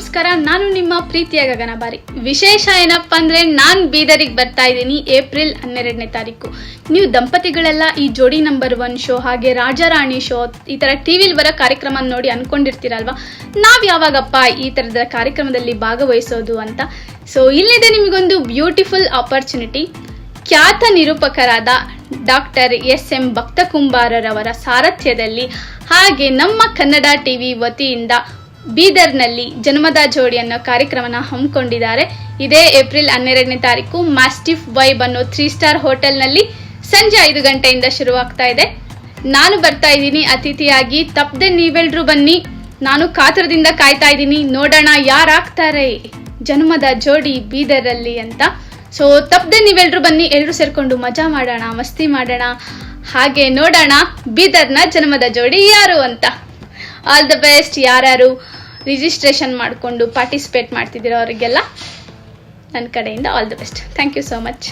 ನಮಸ್ಕಾರ, ನಾನು ನಿಮ್ಮ ಪ್ರೀತಿಯ ಗಗನಬಾರಿ. ವಿಶೇಷ ಏನಪ್ಪ ಅಂದ್ರೆ ನಾನು ಬೀದರಿಗೆ ಬರ್ತಾ ಇದ್ದೀನಿ ಏಪ್ರಿಲ್ ಹನ್ನೆರಡನೇ ತಾರೀಕು. ನೀವು ದಂಪತಿಗಳೆಲ್ಲ ಈ ಜೋಡಿ ನಂಬರ್ ಒನ್ ಶೋ, ಹಾಗೆ ರಾಜಾರಾಣಿ ಶೋ, ಈ ಥರ ಟಿ ವಿಲಿ ಬರೋ ಕಾರ್ಯಕ್ರಮ ನೋಡಿ ಅನ್ಕೊಂಡಿರ್ತೀರಲ್ವಾ? ನಾವು ಯಾವಾಗಪ್ಪ ಈ ಥರದ ಕಾರ್ಯಕ್ರಮದಲ್ಲಿ ಭಾಗವಹಿಸೋದು ಅಂತ. ಸೊ ಇಲ್ಲಿದೆ ನಿಮಗೊಂದು ಬ್ಯೂಟಿಫುಲ್ ಆಪರ್ಚುನಿಟಿ ಖ್ಯಾತ ನಿರೂಪಕರಾದ ಡಾಕ್ಟರ್ ಎಸ್ ಎಂ ಭಕ್ತಕುಂಬಾರರವರ ಸಾರಥ್ಯದಲ್ಲಿ, ಹಾಗೆ ನಮ್ಮ ಕನ್ನಡ ಟಿವಿ ವತಿಯಿಂದ ಬೀದರ್ನಲ್ಲಿ ಜನ್ಮದ ಜೋಡಿ ಅನ್ನೋ ಕಾರ್ಯಕ್ರಮನ ಹಮ್ಮಿಕೊಂಡಿದ್ದಾರೆ. ಇದೇ ಏಪ್ರಿಲ್ ಹನ್ನೆರಡನೇ ತಾರೀಕು ಮಾಸ್ಟಿಫ್ ವೈಬ್ ಅನ್ನೋ ತ್ರೀ ಸ್ಟಾರ್ ಹೋಟೆಲ್ನಲ್ಲಿ ಸಂಜೆ ಐದು ಗಂಟೆಯಿಂದ ಶುರುವಾಗ್ತಾ ಇದೆ. ನಾನು ಬರ್ತಾ ಇದ್ದೀನಿ ಅತಿಥಿಯಾಗಿ. ತಪ್ಪದೆ ನೀವೆಲ್ರೂ ಬನ್ನಿ. ನಾನು ಕಾತರದಿಂದ ಕಾಯ್ತಾ ಇದ್ದೀನಿ. ನೋಡೋಣ ಯಾರಾಗ್ತಾರೆ. ಜನ್ಮದ ಜೋಡಿ ಬೀದರಲ್ಲಿ ಅಂತ. ಸೊ ತಪ್ಪದೆ ನೀವೆಲ್ರೂ ಬನ್ನಿ. ಎಲ್ಲರೂ ಸೇರ್ಕೊಂಡು ಮಜಾ ಮಾಡೋಣ, ಮಸ್ತಿ ಮಾಡೋಣ. ಹಾಗೆ ನೋಡೋಣ ಬೀದರ್ನ ಜನ್ಮದ ಜೋಡಿ ಯಾರು ಅಂತ. ಆಲ್ ದ ಬೆಸ್ಟ್ ಯಾರ್ಯಾರು ರಿಜಿಸ್ಟ್ರೇಷನ್ ಮಾಡಿಕೊಂಡು ಪಾರ್ಟಿಸಿಪೇಟ್ ಮಾಡ್ತಿದ್ದೀರೋ ಅವರಿಗೆಲ್ಲ ನನ್ನ ಕಡೆಯಿಂದ all the best thank you so much